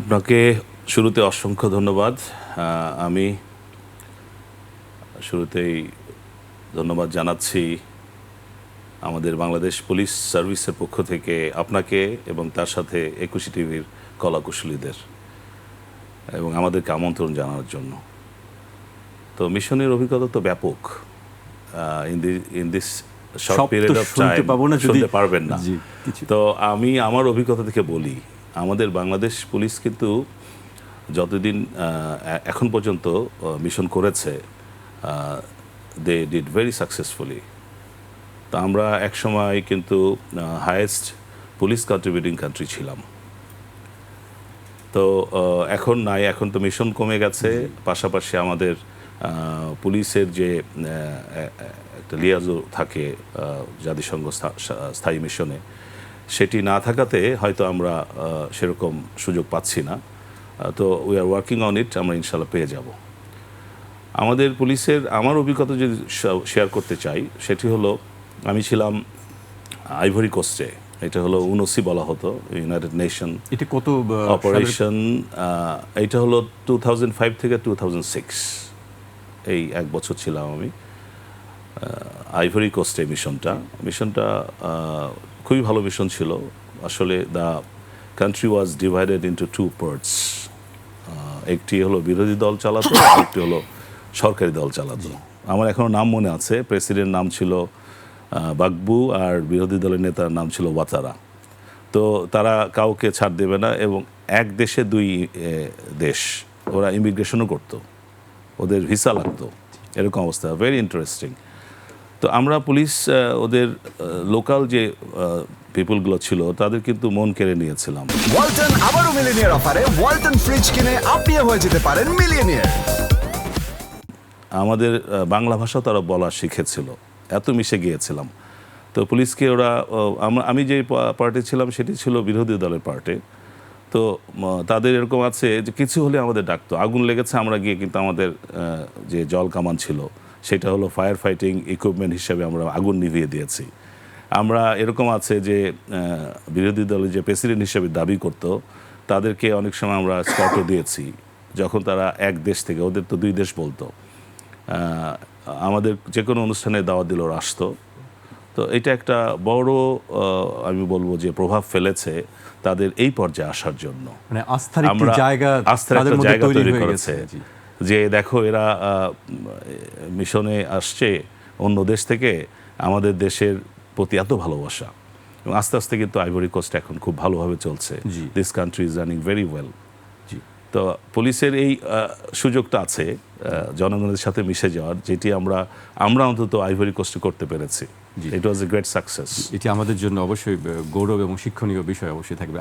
আপনাকে শুরুতে অসংখ্য ধন্যবাদ। আমি শুরুতেই ধন্যবাদ জানাচ্ছি আমাদের বাংলাদেশ পুলিশ সার্ভিসের পক্ষ থেকে আপনাকে এবং তার সাথে একুশে টিভির কলাকুশলীদের এবং আমাদেরকে আমন্ত্রণ জানানোর জন্য। তো মিশনের অভিজ্ঞতা তো ব্যাপক। In the in this short period of time পারবেন না। জি, তো আমি আমার অভিজ্ঞতা থেকে বলি আমাদের বাংলাদেশ পুলিশ কিন্তু যতদিন এখন পর্যন্ত মিশন করেছে দে ডিড ভেরি সাকসেসফুলি তা আমরা একসময় কিন্তু হায়েস্ট পুলিশ কন্ট্রিবিউটিং কান্ট্রি ছিলাম। তো এখন নাই, এখন তো মিশন কমে গেছে। পাশাপাশি আমাদের পুলিশের যে একটা লিয়াজো থাকে জাতিসংঘ স্থায়ী মিশনে সেটি না থাকাতে হয়তো আমরা সেরকম সুযোগ পাচ্ছি না। তো we are working on it আমরা ইনশাল্লাহ পেয়ে যাব। আমাদের পুলিশের আমার অভিজ্ঞতা যদি শেয়ার করতে চাই সেটি হলো আমি ছিলাম আইভরি কোস্টে এটা হলো উনসি বলা হতো ইউনাইটেড নেশন এটা কত অপারেশন এইটা হলো টু থাউজেন্ড ফাইভ থেকে টু থাউজেন্ড সিক্স এই এক বছর ছিলাম আমি। আইভরি কোস্টে মিশনটা। মিশনটা খুবই ভালো মিশন ছিল। আসলে the country was divided into two parts একটি হলো বিরোধী দল চালাতো একটি হলো সরকারি দল চালাতো। আমার এখনও নাম মনে আছে। প্রেসিডেন্ট নাম ছিল বাগবু আর বিরোধী দলের নেতার নাম ছিল ওয়াতারা। তো তারা কাউকে ছাড় দেবে না এবং এক দেশে দুই দেশ। ওরা ইমিগ্রেশনও করতো। ওদের ভিসা লাগতো। এরকম অবস্থা। ভেরি ইন্টারেস্টিং তো আমরা পুলিশ ওদের লোকাল যে পিপুলগুলো ছিল তাদের কিন্তু মন কেড়ে নিয়েছিলাম। ওয়ালটন আবারও মিলিনিয়ার অফারে ওয়ালটন ফ্রিজ কিনে আপনিও হয়ে যেতে পারেন মিলিয়নিয়ার আমাদের বাংলা ভাষা তারা বলা শিখেছিল। এত মিশে গিয়েছিলাম। তো পুলিশকে ওরা আমরা আমি যে পার্টি ছিলাম সেটি ছিল বিরোধী দলের পার্টি তো তাদের এরকম আছে যে কিছু হলে আমাদের ডাকতো। আগুন লেগেছে আমরা গিয়ে কিন্তু আমাদের যে জল কামান ছিল সেটা হলো ফায়ার ফাইটিং ইকুইপমেন্ট হিসেবে আমরা আগুন নিভিয়ে দিয়েছি। আমরা এরকম আছে যে বিরোধী দলের যে প্রেসিডেন্ট হিসেবে দাবি করত তাদেরকে অনেক সময় আমরা স্কটও দিয়েছি। যখন তারা এক দেশ থেকে ওদের তো দুই দেশ বলতো। আমাদের যে কোনো অনুষ্ঠানে দাওয়া দিল আসতো তো এটা একটা বড় আমি বলব যে প্রভাব ফেলেছে তাদের এই পর্যায়ে আসার জন্য। মানে আস্থার একটি জায়গা আস্থার একটা জায়গা তৈরি করেছে। যে দেখো এরা মিশনে আসছে অন্য দেশ থেকে আমাদের দেশের প্রতি এত ভালোবাসা। এবং আস্তে আস্তে কিন্তু আইভরি কোস্ট এখন খুব ভালোভাবে চলছে। জি। This country is running very well জি। তো পুলিশের এই সুযোগটা আছে জনগণের সাথে মিশে যাওয়ার যেটি আমরা আমরা অন্তত আইভরি কোস্টে করতে পেরেছি। জি। ইট ওয়াজ এ গ্রেট সাকসেস এটি আমাদের জন্য অবশ্যই গৌরব এবং শিক্ষণীয় বিষয় অবশ্যই থাকবে।